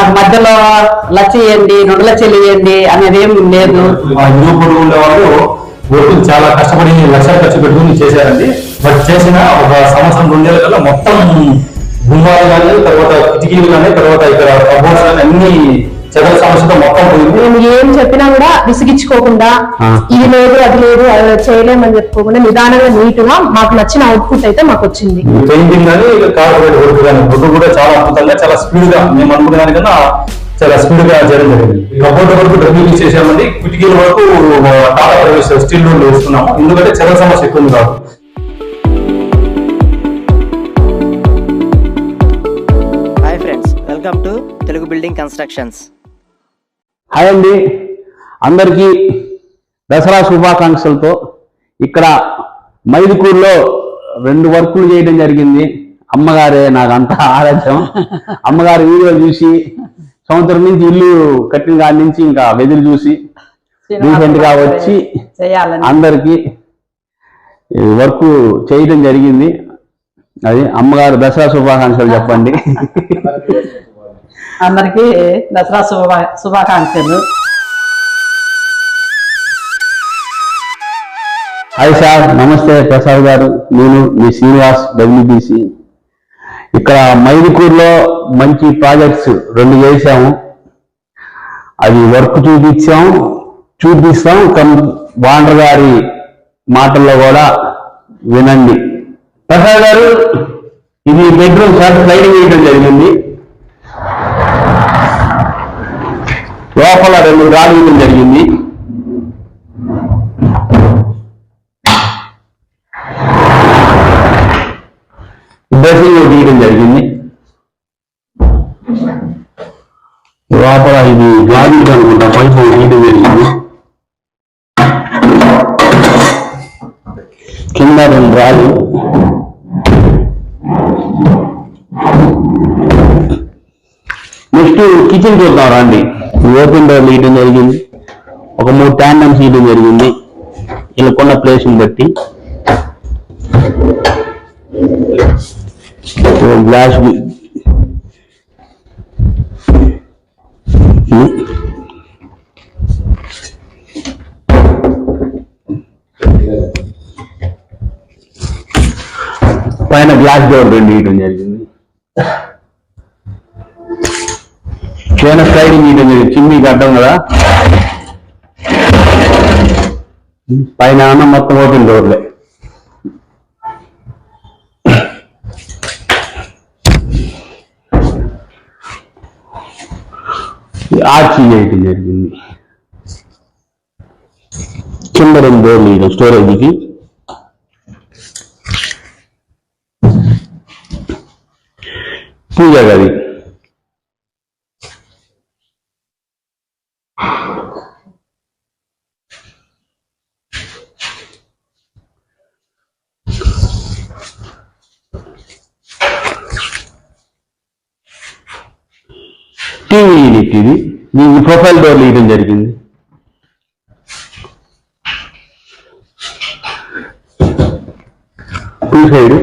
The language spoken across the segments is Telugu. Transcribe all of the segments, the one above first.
మాకు మధ్యలో లచ్చ ఇవ్వండి రెండు లక్షలు ఇవ్వండి అనేది ఏం లేదు. వర్కులు చాలా కష్టపడి లక్షలు ఖర్చు పెట్టుకుని చేశారండి. బట్ చేసిన ఒక సంవత్సరం రెండేళ్ళ కల్లా మొత్తం గుమ్మాలు కానీ తర్వాత కిటికీలు కానీ తర్వాత ఇక్కడ కబోర్డ్స్ కానీ అన్ని చెదల సమస్యతో మొత్తం పోయింది. మేము ఏం చెప్పినా కూడా విసిగించుకోకుండా. ఇది లేదు అది లేదు అది చేయలేమని చెప్పుకోకుండా నిదానంగా నీట్గా మాకు నచ్చిన అవుట్పుట్ అయితే మాకు వచ్చింది. పెయింటింగ్ కానీ కార్పొరేట్ వర్క్ కానీ చాలా అద్భుతంగా చాలా స్పీడ్గా మేము అనుకున్న దానికన్నా చాలా స్పీడ్గా చేయడం జరిగింది. కబోర్డ్ వరకు డబ్ల్యూపీ చేసామండి కిటికీల వరకు టాటా ప్రవేశ స్టీల్ రోడ్లు వేస్తున్నాము. ఎందుకంటే చెదల సమస్య ఎక్కువ ఉంది కాదు hi friends welcome to Telugu building constructions hi అండి. అందరికీ దసరా శుభాకాంక్షలతో ఇక్కడ మైదుకూరులో రెండు వర్కులు చేయడం జరిగింది. అమ్మగారే నాకు అంత ఆరాధ్యం. అమ్మగారి వీడియో చూసి సంవత్సరం నుంచి ఇల్లు కట్టిన కాడి నుంచి ఇంకా వెదురు చూసి రీసెంట్గా వచ్చి చేయాలని. అందరికి వర్క్ చేయడం జరిగింది. అది అమ్మగారు దసరా శుభాకాంక్షలు చెప్పండి. అందరికీ దసరా శుభ శుభాకాంక్షలు. హాయ్ సార్ నమస్తే ప్రసాద్ గారు. నేను మీ శ్రీనివాస్ డబ్ల్యూబిసి ఇక్కడ మైదుకూరులో మంచి ప్రాజెక్ట్స్ రెండు చేశాము. అది వర్క్ చూపించాం చూపిస్తాం. కం వాండర్ గారి మాటల్లో కూడా వినండి. ప్రసాద్ గారు ఇది బెడ్రూమ్ సార్ స్లైడింగ్ వేయడం జరిగింది. లోపల రెండు గాలి వేయడం జరిగింది. డ్రెస్సింగ్ తీయడం జరిగింది. లోపల ఇది గాజు అనుకుంటా పైపు తీయడం జరిగింది. కింద రెండు రాళ్ళు. నెక్స్ట్ కిచెన్ చూద్దాం రండి. ఓపెన్ డోర్ తీయడం జరిగింది. ఒక మూడు ట్యాండమ్స్ తీయడం జరిగింది. వీళ్ళకున్న ప్లేస్ని బట్టి. గ్లాస్ పైన గ్లాస్ డోర్ రెండు ఇయటం జరిగింది పైన స్లైడింగ్ ఇయటం జరిగింది చిమ్మి కట్టం కదా. పైన అన్న మొత్తం ఓపెన్ డోర్లే ఆర్చి చేయటం జరిగింది. కింద రెండు డోర్లు ఇవ్వడం స్టోరేజ్కి పూజ గది. టీవీ యూనిట్ ఇది దీనికి ప్రొఫైల్ డోర్లు ఇవ్వడం జరిగింది. టూ సైడ్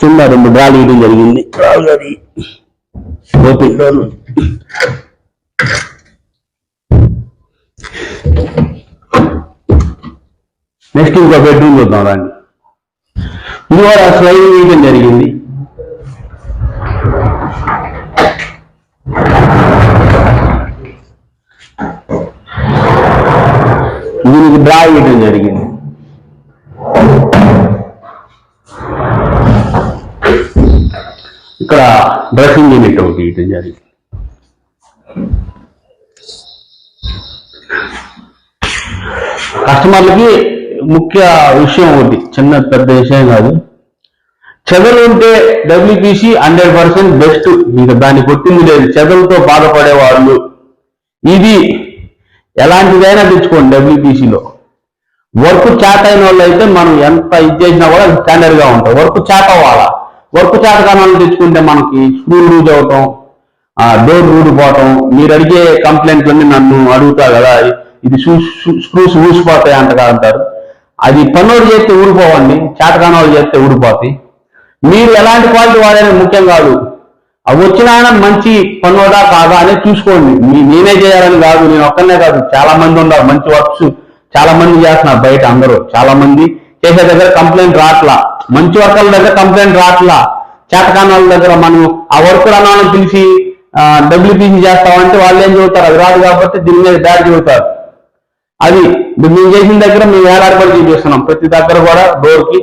కింద రెండు డ్రాలు ఇవ్వడం జరిగింది. ఓపెన్ డోర్లు నెక్స్ట్ ఇంకో బెడ్రూమ్ చూద్దాం రండి. ఇది కూడా స్లైడ్ వేయడం జరిగింది. దీనికి జరిగింది. ఇక్కడ డ్రెస్సింగ్ యూనిట్ ఒకటి వేయడం జరిగింది. కస్టమర్లకి ముఖ్య విషయం ఒకటి చిన్న పెద్ద విషయం కాదు. చెదలు ఉంటే డబ్ల్యూపీసీ హండ్రెడ్ పర్సెంట్ బెస్ట్. ఇంకా దాన్ని కొట్టింది లేదు. చెదలతో బాధపడే వాళ్ళు ఇది ఎలాంటిదైనా తెచ్చుకోండి డబ్ల్యూపీసీలో వర్క్ చాట్ అయిన వాళ్ళు అయితే మనం ఎంత ఇది చేసినా కూడా స్టాండర్డ్గా ఉంటాయి. వర్క్ చేత అవ్వాలా? వర్క్ చేత కాని తెచ్చుకుంటే మనకి స్క్రూ లూజ్ అవటం డోర్ ఊడిపోవటం మీరు అడిగే కంప్లైంట్లన్నీ నన్ను అడుగుతారు కదా ఇది స్క్రూస్ ఊసిపోతాయి అంట అంటారు. అది పన్నోడు చేస్తే ఊడిపోవండి చాటకాని వాళ్ళు చేస్తే ఊడిపోతాయి. మీరు ఎలాంటి క్వాలిటీ వాడేది ముఖ్యం కాదు. అవి వచ్చిన ఆయన మంచి పనుడా కాదా అని చూసుకోండి. మీ- నేనే చేయాలని కాదు నేను ఒక్కనే కాదు. చాలా మంది ఉన్నారు మంచి వర్క్స్ చాలా మంది చేస్తున్నారు బయట అందరూ. చాలా మంది చేసే దగ్గర కంప్లైంట్ రాట్లా. మంచి వర్కర్ల దగ్గర కంప్లైంట్ రాట్లా. చేతకాని దగ్గర మనం ఆ వర్కర్ అన్నాను పిలిచి తీసి చేస్తామంటే వాళ్ళు ఏం చెబుతారు? అది రాదు కాబట్టి దీని మీద దాడి చెబుతారు. అది మేము చేసిన దగ్గర మేము ఏడాడబడి చూపిస్తున్నాం. ప్రతి దగ్గర కూడా డోర్కి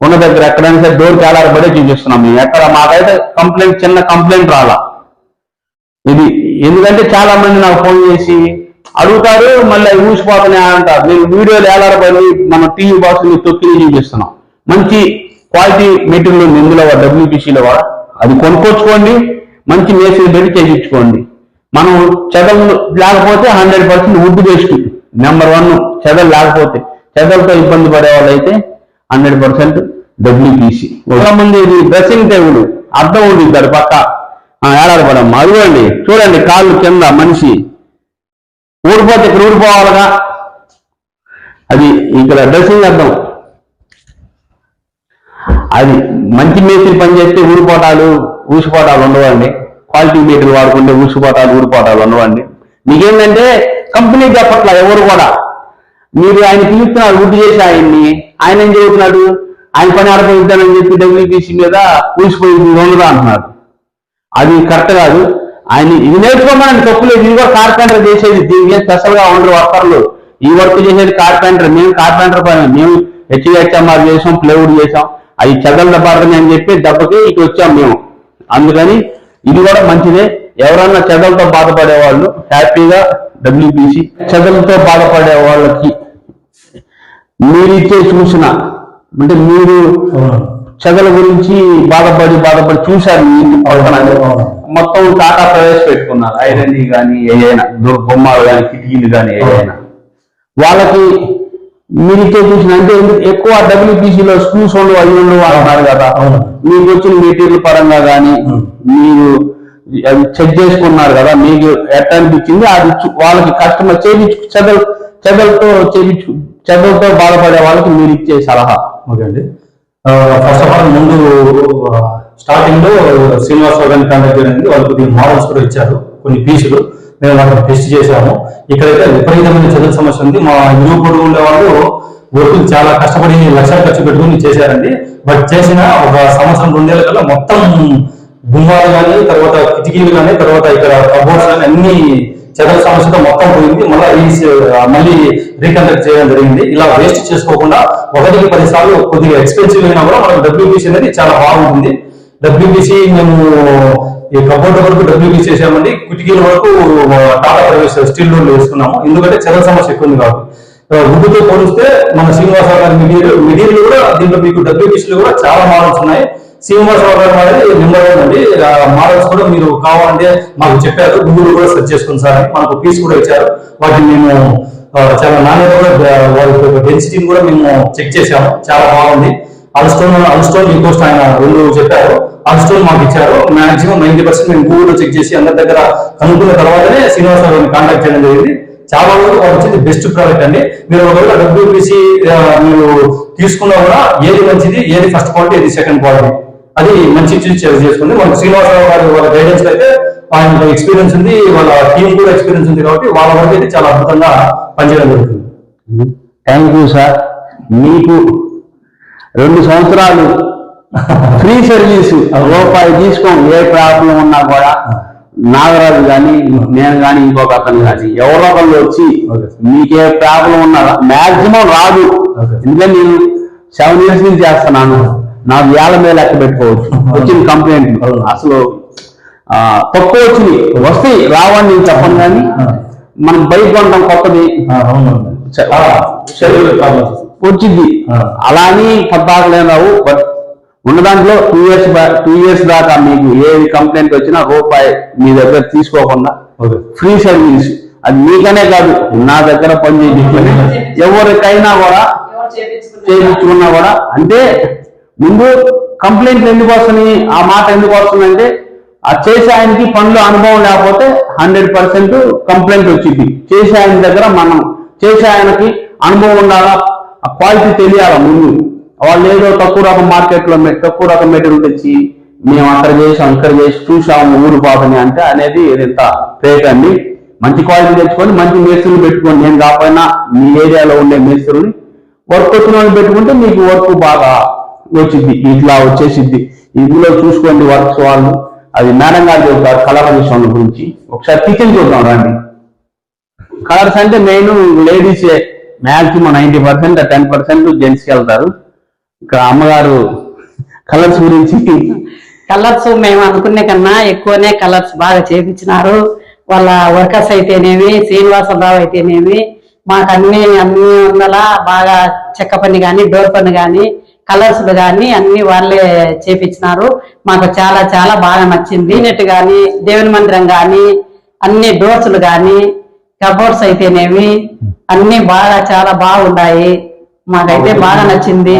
ఉన్న దగ్గర ఎక్కడైనా సరే డోర్కి చూపిస్తున్నాం మేము. ఎక్కడ మాకైతే కంప్లైంట్ చిన్న కంప్లైంట్ రాలా. ఇది ఎందుకంటే చాలా మంది నాకు ఫోన్ చేసి అడుగుతారు మళ్ళీ ఊసిపోతున్నాయి అంటారు. మీరు వీడియోలు ఏలాడబడి మన టీవీ బాక్స్ని తొక్కి చూపిస్తున్నాం మంచి క్వాలిటీ మెటీరియల్ ఉంది ఇందులో డబ్ల్యూపీసీలో కూడా. అది కొనుక్కొచ్చుకోండి మంచి మేసిన పెట్టి చేయించుకోండి మనం చెదలు లేకపోతే hundred percent wood based number one చెదలు లేకపోతే. చెదలతో ఇబ్బంది పడే వాళ్ళైతే హండ్రెడ్ పర్సెంట్ డబ్ల్యూపీసీ. మంది ఇది డ్రెస్సింగ్ టేబుల్ అర్థం ఉంది ఇద్దరు పక్క. ఏడాడపడమ్మ అదిగోండి చూడండి కాళ్ళు కింద మనిషి. ఊడిపోతే ఇక్కడ ఊడిపోవాలిగా అది ఇక్కడ డ్రెస్సింగ్ అర్థం. అది మంచి మేస్త్రి పనిచేస్తే ఊడిపోటాలు ఊసిపోటాలు ఉండవండి. క్వాలిటీ మీటర్లు వాడుకుంటే ఊసిపోటాలు ఊడిపోటాలు ఉండవండి. మీకేంటంటే కంపెనీ చెప్పట్ల ఎవరు కూడా. మీరు ఆయన పిలుస్తున్నారు గుర్తు చేసి ఆయన్ని. ఆయన ఏం చెబుతున్నాడు ఆయన పని ఆడపోయిద్దానని చెప్పి డబ్ల్యూపీసీ మీద ఊసిపోయింది ఉండదా అంటున్నారు. అది కరెక్ట్ కాదు. ఆయన ఇది నేర్చుకోమని తప్పులేదు ఇది కూడా కార్పెంటర్ చేసేది దీనికి ఏం స్పెషల్గా ఉండరు వర్కర్లు. ఈ వర్క్ చేసేది కార్పెంటర్ మేము కార్పెంటర్ పైన మేము హెచ్ఐహెచ్ఎంఆర్ చేసాం ప్లేవుడ్ చేసాం. అవి చెదల పడదని అని చెప్పి దెబ్బకి ఇటు వచ్చాం మేము. అందుకని ఇది కూడా మంచిదే. ఎవరన్నా చెదలతో బాధపడే వాళ్ళు హ్యాపీగా డబ్ల్యూబీసీ చెదలతో బాధపడే వాళ్ళకి మీరు ఇచ్చే చూసిన అంటే మీరు చెదల గురించి బాధపడి బాధపడి చూశారు మొత్తం టాటా ప్రవేశపెట్టుకున్నారు ఐరన్ కానీ ఏదైనా బొమ్మలు కానీ కిటికీలు కానీ ఏదైనా. వాళ్ళకి మీరు ఇచ్చే చూసిన అంటే ఎందుకు- ఎక్కువ డబ్ల్యూపీసీలో స్క్రూస్ ఉండవు అవి ఉండవు అంటున్నారు కదా. మీకు వచ్చిన మెటీరియల్ పరంగా కానీ మీరు అది చెక్ చేసుకున్నారు కదా మీకు ఎట్లా అనిపించింది? అది వాళ్ళకి కస్టమర్ చేయించు చెదలు చెదలతో చేయించు చెదలతో బాధపడే వాళ్ళకి మీరు ఇచ్చే సలహా. ఓకే అండి. ఫస్ట్ ఆఫ్ ఆల్ ముందు స్టార్టింగ్లో శ్రీనివాసరావు గారిని కాంటాక్ట్ చేయడానికి వాళ్ళు కొద్దిగా మోడల్స్ కూడా ఇచ్చారు కొన్ని పీసులు. మేము వాటిని టెస్ట్ చేశాము ఇక్కడైతే విపరీతమైన చదువు సమస్య ఉంది. మా ఇరుగు పొడుగు ఉండే వాళ్ళు వర్కులు చాలా కష్టపడి లక్షలు ఖర్చు పెట్టుకుని చేశారండి. బట్ చేసిన ఒక సంవత్సరం రెండేళ్ళ కల్లా మొత్తం గుమ్మాలు కానీ తర్వాత కిటికీలు కానీ తర్వాత ఇక్కడ కబోర్డ్స్ కానీ అన్ని చెదల సమస్యతో మొత్తం పోయింది. మళ్ళీ మళ్ళీ రీకండక్ట్ చేయడం జరిగింది. ఇలా వేస్ట్ చేసుకోకుండా ఒకటికి పది సార్లు కొద్దిగా ఎక్స్పెన్సివ్ అయినా కూడా మనకు డబ్ల్యూబీసీ అనేది చాలా బాగుంటుంది. డబ్ల్యూబీసీ మేము ఈ కబోర్డ్ వరకు డబ్ల్యూబీసీ చేసామండి. కిటికీల వరకు టాటా ప్రవేశ స్టీల్ డోర్లు వేసుకున్నాము. ఎందుకంటే చెదల సమస్య ఎక్కువ ఉంది కాబట్టి. వుడ్తో పోలిస్తే మన శ్రీనివాసరావు గారి మెటీరియల్ మెటీరియల్ కూడా దీంట్లో మీకు డబ్ల్యూబీసీలో కూడా చాలా మోడల్స్ ఉన్నాయి. శ్రీనివాసరావు గారు వారి నెంబర్ వన్ అండి. మోడల్స్ కూడా మీరు కావాలంటే మాకు చెప్పారు. గూగుల్ కూడా సెర్చ్ చేసుకుని సార్ మనకు పీస్ కూడా ఇచ్చారు. వాటిని మేము చాలా నాణ్యత కూడా వారి డెన్సిటీని కూడా మేము చెక్ చేసాము చాలా బాగుంది. అల్స్టోన్ అల్స్టోన్ ఇంకోస్ట్ ఆయన రెండు చెప్పారు. అల్స్టోన్ మాకు ఇచ్చారు. మాక్సిమం నైన్టీ పర్సెంట్ మేము గూగుల్లో చెక్ చేసి అందరి దగ్గర కనుక్కున్న తర్వాతనే శ్రీనివాసరావు గారిని కాంటాక్ట్ చేయడం జరిగింది. చాలా వరకు వచ్చింది బెస్ట్ ప్రోడక్ట్ అండి. మీరు ఒకవేళ డబ్ల్యూపీసీ మీరు తీసుకున్నా కూడా ఏది మంచిది ఏది ఫస్ట్ క్వాలిటీ ఏది సెకండ్ క్వాలిటీ అది మంచి చూసి చేసుకోండి మన శ్రీనివాసరావు గారి వాళ్ళ గైడెన్స్ అయితే ఆయన ఎక్స్పీరియన్స్ ఉంది. వాళ్ళ టీం కూడా ఎక్స్పీరియన్స్ ఉంది కాబట్టి వాళ్ళ వరకు అయితే చాలా అద్భుతంగా పనిచేయడం జరుగుతుంది. థ్యాంక్ యూ సార్ మీకు రెండు సంవత్సరాలు ఫ్రీ సర్వీస్ రూపాయి తీసుకోం. ఏ ప్రాబ్లం ఉన్నా కూడా నాగరాజు కానీ నేను కానీ ఇంకొక అతను కానీ ఎవరో ఒకళ్ళు వచ్చి. మీకే ప్రాబ్లం ఉన్నా మాక్సిమం రాదు. ఎందుకంటే నేను సెవెన్ ఇయర్స్ నుంచి చేస్తున్నాను. నాకు వేల మీద లెక్క పెట్టుకోవచ్చు. వచ్చిన కంప్లైంట్. అసలు తక్కువ వచ్చింది వస్తాయి రావని నేను చెప్పను కానీ. మనం బయట కొంటాం కొత్తది. వచ్చింది. అలా అని పద్దాకలేం రావు బట్ ఉన్న దాంట్లో టూ ఇయర్స్ టూ ఇయర్స్ దాకా మీకు ఏ కంప్లైంట్ వచ్చినా రూపాయి మీ దగ్గర తీసుకోకుండా ఫ్రీ సర్వీస్. అది మీకనే కాదు నా దగ్గర పని చేయించుకొని ఎవరికైనా కూడా చేయించుకున్నా కూడా అంటే ముందు కంప్లైంట్ ఎందుకు వస్తున్నాయి? ఆ మాట ఎందుకు వస్తుందంటే ఆ చేసే ఆయనకి పనులు అనుభవం లేకపోతే హండ్రెడ్ పర్సెంట్ కంప్లైంట్ వచ్చింది. చేసే ఆయన దగ్గర మనం చేసే ఆయనకి అనుభవం ఉండాలా? ఆ క్వాలిటీ తెలియాలా ముందు? వాళ్ళు ఏదో తక్కువ రకం మార్కెట్లో తక్కువ రకం మెటీరియల్ తెచ్చి మేము అక్కడ చేసాం ఇక్కడ చేసి చూసాము ఊరు పాపని అంటే అనేది ఇంత ఫేక్ అండి. మంచి క్వాలిటీ తెచ్చుకొని మంచి మేస్త్రులు పెట్టుకొని నేను కాకపోయినా మీ ఏరియాలో ఉండే మేస్త్రుని వర్క్ వచ్చిన వాళ్ళు పెట్టుకుంటే మీకు వర్క్ బాగా వచ్చింది ఇట్లా వచ్చేసిద్ది ఇందులో చూసుకోండి వర్క్స్ వాళ్ళు. అది మేడం గారు చెబుతారు కలర్ విషయం గురించి. ఒకసారి కిచెన్ చూద్దాం రండి. కలర్స్ అంటే main లేడీసే maximum ninety percent ten percent జెంట్స్కి వెళ్తారు. ఇక్కడ అమ్మగారు కలర్స్ గురించి. కలర్స్ మేము అనుకునే కన్నా ఎక్కువనే కలర్స్ బాగా చేపించినారు. వాళ్ళ వర్కర్స్ అయితేనేమి శ్రీనివాసరావు అయితేనేమి మాకు అన్ని అన్ని వందల బాగా చెక్క పని కానీ డోర్ పని కానీ కలర్స్ కానీ అన్ని వాళ్ళే చేపించినారు మాకు చాలా చాలా బాగా నచ్చింది. నెట్ కానీ దేవుని మందిరం కానీ అన్ని డోర్స్లు కానీ కబోర్డ్స్ అయితేనేమి అన్ని బాగా చాలా బాగున్నాయి. మాకైతే బాగా నచ్చింది.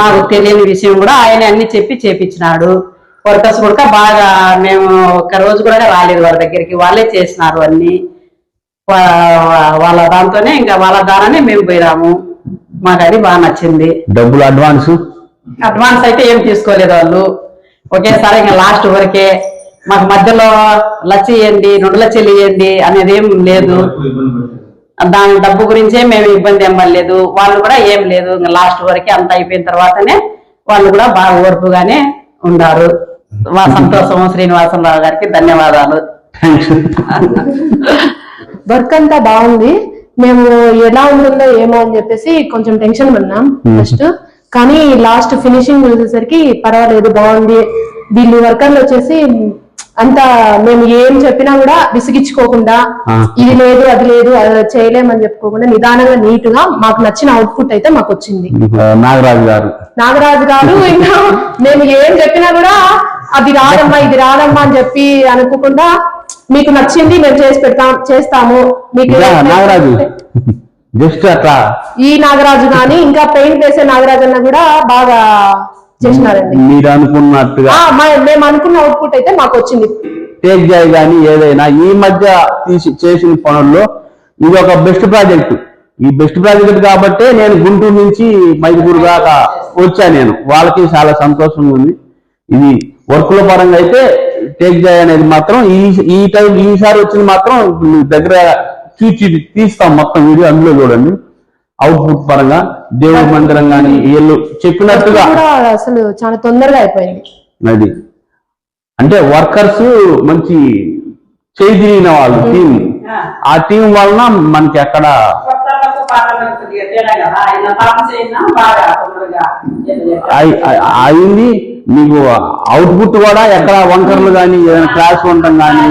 మాకు తెలియని విషయం. కూడా ఆయన అన్ని చెప్పి చేపించినాడు వర్కర్స్ కూడా బాగా మేము ఒక రోజు కూడా రాలేదు వాళ్ళ దగ్గరికి. వాళ్ళే చేసినారు అన్ని. వాళ్ళ దాంతోనే ఇంకా వాళ్ళ ద్వారానే మేము పోయినాము. మాకు అది బాగా నచ్చింది. డబ్బులు అడ్వాన్స్ అడ్వాన్స్ అయితే ఏం తీసుకోలేదు వాళ్ళు. ఒకేసారి ఇంకా లాస్ట్ వరకే మాకు మధ్యలో లచ్చ ఇవ్వండి రెండు లక్షలు ఇవ్వండి అనేది ఏం లేదు. దాని డబ్బు గురించే మేము ఇబ్బంది ఏం పడలేదు. వాళ్ళు కూడా ఏం లేదు. ఇంకా లాస్ట్ వరకే అంత అయిపోయిన తర్వాతనే వాళ్ళు కూడా బాగా ఓర్పుగానే ఉన్నారు మా సంతోషం శ్రీనివాసరావు గారికి ధన్యవాదాలు. వర్క్ అంతా బాగుంది. మేము ఎలా ఉంటుందో ఏమో అని చెప్పేసి కొంచెం టెన్షన్ పడినాం ఫస్ట్ కానీ లాస్ట్ ఫినిషింగ్ చూసేసరికి పర్వాలేదు బాగుంది. వీళ్ళు వర్కర్లు వచ్చేసి అంత మేము ఏం చెప్పినా కూడా విసిగించుకోకుండా. ఇది లేదు అది లేదు చేయలేమని చెప్పుకోకుండా నిదానంగా నీట్గా మాకు నచ్చిన అవుట్పుట్ అయితే మాకు వచ్చింది. నాగరాజు గారు. నాగరాజు గారు ఇంకా మేము ఏం చెప్పినా కూడా అది రాదమ్మా ఇది రాదమ్మా అని చెప్పి అనుకోకుండా మీకు నచ్చింది మేము చేసి పెడతాం చేస్తాము. మీకు నాగరాజు. జస్ట్ అట్లా. ఈ నాగరాజు గాని ఇంకా పెయింట్ వేసే నాగరాజు అన్న కూడా బాగా చేసినారండి. మీరు అనుకున్నట్టుగా. మేము అనుకున్న అవుట్పుట్ అయితే మాకు వచ్చింది. టేక్ జాయ్ కానీ ఏదైనా ఈ మధ్య తీసి చేసిన పనుల్లో ఇది ఒక బెస్ట్ ప్రాజెక్ట్ ఈ బెస్ట్ ప్రాజెక్ట్ కాబట్టే నేను గుంటూరు నుంచి మైదుగురు దాకా వచ్చా నేను. వాళ్ళకి చాలా సంతోషంగా ఉంది. ఇది వర్కుల పరంగా అయితే టేక్ జాయ్ అనేది మాత్రం ఈ ఈ టైం ఈసారి వచ్చింది మాత్రం మీ దగ్గర చూచి తీస్తాం మొత్తం వీడియో అందులో చూడండి. అవుట్పుట్ పరంగా దేవుడి మందిరం కానీ వీళ్ళు చెప్పినట్టుగా అసలు చాలా తొందరగా అయిపోయింది. అది. అంటే వర్కర్స్ మంచి చేతిరిగిన వాళ్ళు టీం ఆ. టీం వలన మనకి అక్కడ అయింది. మీకు అవుట్పుట్ కూడా ఎక్కడ వంకర్లు కానీ ఏదైనా క్లాస్ ఉండటం కానీ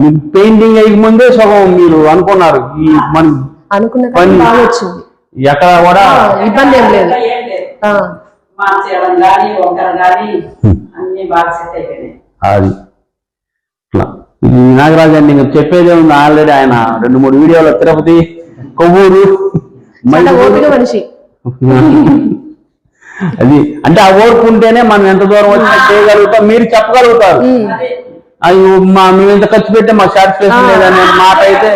మీకు పెయింటింగ్ అయ్యే ముందే సగం మీరు అనుకున్నారు. ఈ మన అనుకున్న పని- ఎక్కడ కూడా ఇబ్బంది ఏం లేదు. అది. నాగరాజు అండి చెప్పేదే ఉంది. ఆల్రెడీ ఆయన రెండు మూడు వీడియోలు తిరుపతి కొవ్వూరు. మనిషి. అది అంటే ఆ ఓర్పు ఉంటేనే మనం ఎంత దూరం వచ్చినా చేయగలుగుతాం. మీరు చెప్పగలుగుతారు. అయ్యో మా మేము ఎంత ఖర్చు పెట్టే మా సాటిస్ఫాక్షన్ లేదనే మాట అయితే.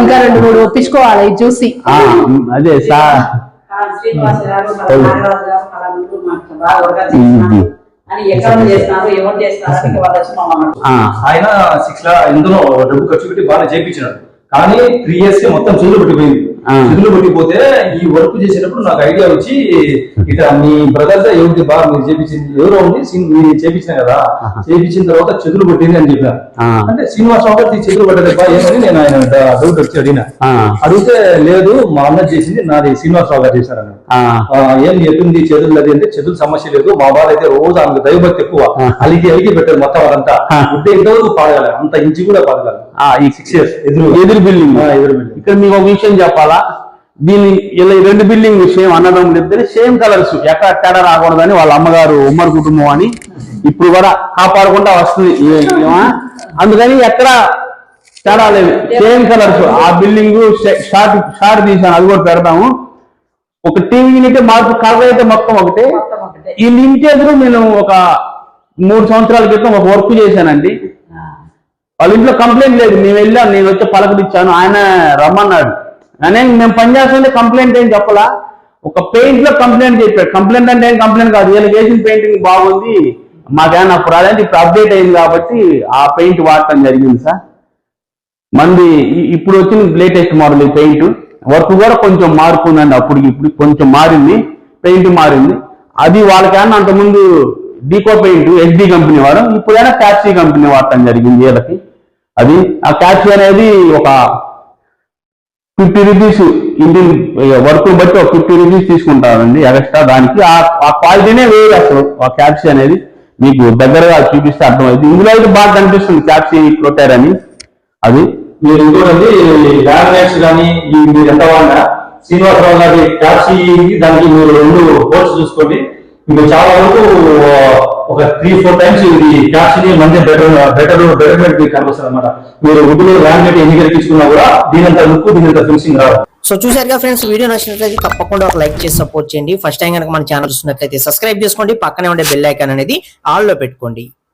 ఇంకా రెండు మూడు ఒప్పించుకోవాలి చూసి. అదే సా ఆ, శ్రీనివాస్ గారు పలానా నాగరాజు గారు పలానా ఊరు మాకు బాగా వర్గా చేసినారు అని ఎక్కడ చేసినారు ఎవరు చేసినారు అని వాళ్ళు వచ్చి మమ్మల్ని ఆ, ఆయన సిక్స్ లా ఇందులో డబ్బు ఖర్చు పెట్టి బాగా చేయించినాడు. కానీ త్రీ ఇయర్స్ మొత్తం చెల్లు పెట్టిపోయింది చెల్లు పెట్టిపోతే ఈ వర్క్ చేసేటప్పుడు నాకు ఐడియా వచ్చి ఇక మీ బ్రదర్స్ ఎవరిది బాగా మీరు చేపించింది ఎవరో ఉంది సీన్ మీరు చేపించిన కదా చేపించిన తర్వాత చెదులు పట్టింది అని చెప్పాను. అంటే శ్రీనివాసరావు గారు చెదులు పట్టేది బా ఏమని నేను ఆయన డౌట్ వచ్చి అడిగిన. అడిగితే లేదు మా అన్న చేసింది నాది శ్రీనివాసరావు గారు చేశారని. ఏం ఎట్టుంది చెదులు అది అంటే చెదులు సమస్య లేదు మా బాధ అయితే రోజు ఆమెకు దైవభక్తి ఎక్కువ. అలిగి అలిగి పెట్టారు మొత్తం అదంతా. గుడ్డ ఇంతవరకు పాడగల అంత ఇంచి కూడా పాడగల. ఆ, ఈ సిక్స్ ఇయర్స్ ఎదురు ఎదురు బిల్డింగ్. ఎదురు బిల్డింగ్. ఇక్కడ మీకు ఒక విషయం చెప్పాలా? దీని ఇలా రెండు బిల్డింగ్ సేమ్ అన్నదమ్ములు ఇద్దరు సేమ్ కలర్స్. ఎక్కడ తేడా రాకూడదని వాళ్ళ అమ్మగారు ఉమ్మడి కుటుంబం అని ఇప్పుడు కూడా కాపాడుకుంటా వస్తుంది? అందుకని ఎక్కడ తేడా లేదు. Same colours. ఆ బిల్డింగ్ షార్ట్ షార్ట్ తీసాను అది కూడా పెడతాము. ఒక టీవీ యూనిట్ మార్పు కలర్ అయితే మొత్తం ఒకటే. ఈ ఎదురు నేను ఒక మూడు సంవత్సరాల క్రితం ఒక వర్క్ చేశానండి. వాళ్ళ ఇంట్లో కంప్లైంట్ లేదు. మేము వెళ్ళాం నేను వచ్చి పలకరించాను. ఆయన రమ్మన్నాడు. కానీ మేము పనిచేస్తుంటే కంప్లైంట్ ఏం చెప్పలా? ఒక పెయింట్లో కంప్లైంట్ చెప్పాడు. కంప్లైంట్ అంటే ఏం కంప్లైంట్ కాదు. వీళ్ళకి వేసిన పెయింటింగ్ బాగుంది. మాకేమైనా అప్పుడు రాదంటే ఇప్పుడు అప్డేట్ అయింది కాబట్టి ఆ పెయింట్ వాడటం జరిగింది సార్. మంది ఇప్పుడు వచ్చిన లేటెస్ట్ మోడల్ ఈ పెయింట్ వర్క్ కూడా కొంచెం మార్పు ఉందండి అప్పుడు ఇప్పుడు కొంచెం మారింది. పెయింట్ మారింది. అది వాళ్ళకైనా అంతకుముందు డీకో పెయింట్ ఎస్డి కంపెనీ వాడు ఇప్పుడైనా క్యాప్సీ కంపెనీ వాడటం జరిగింది వీళ్ళకి. అది ఆ క్యాప్సీ అనేది ఒక ఫిఫ్టీ రూపీస్ ఇండియన్ వర్క్ బట్టి ఒక ఫిఫ్టీ రూపీస్ తీసుకుంటారండి ఎక్స్ట్రా దానికి. ఆ ఆ క్వాలిటీనే వేరు అసలు. ఆ క్యాప్సీ అనేది మీకు దగ్గరగా చూపిస్తే అర్థమైంది ఇందులో అయితే బాగా కనిపిస్తుంది క్యాప్సీ కొట్టారని అని. అది మీరు ఇంకోటి లామినేట్స్ కానీ మీరు ఎంత వాడినా శ్రీనివాసరావు గారి క్యాప్సీ దానికి మీరు రెండు బోర్డ్స్ చూసుకోండి. మీకు చాలా వరకు ఒక త్రీ ఫోర్ టైమ్స్ ఇది ట్యాక్సీని మంచి బెటర్ బెటర్ బెటర్మెంట్ మీకు కనిపిస్తుంది అనమాట మీరు వుడ్లో లామినేట్ ఎన్ని గెలిపించుకున్నా కూడా దీనంత లుక్ దీనంత ఫినిషింగ్ రాదు. సో చూసారుగా ఫ్రెండ్స్ వీడియో నచ్చినట్లయితే తప్పకుండా ఒక లైక్ చేసి సపోర్ట్ చేయండి. ఫస్ట్ టైం కనుక మన ఛానల్ చూసినట్లయితే సబ్స్క్రైబ్ చేసుకోండి. పక్కనే ఉండే బెల్ ఐకాన్ అనేది ఆల్లో పెట్టుకోండి.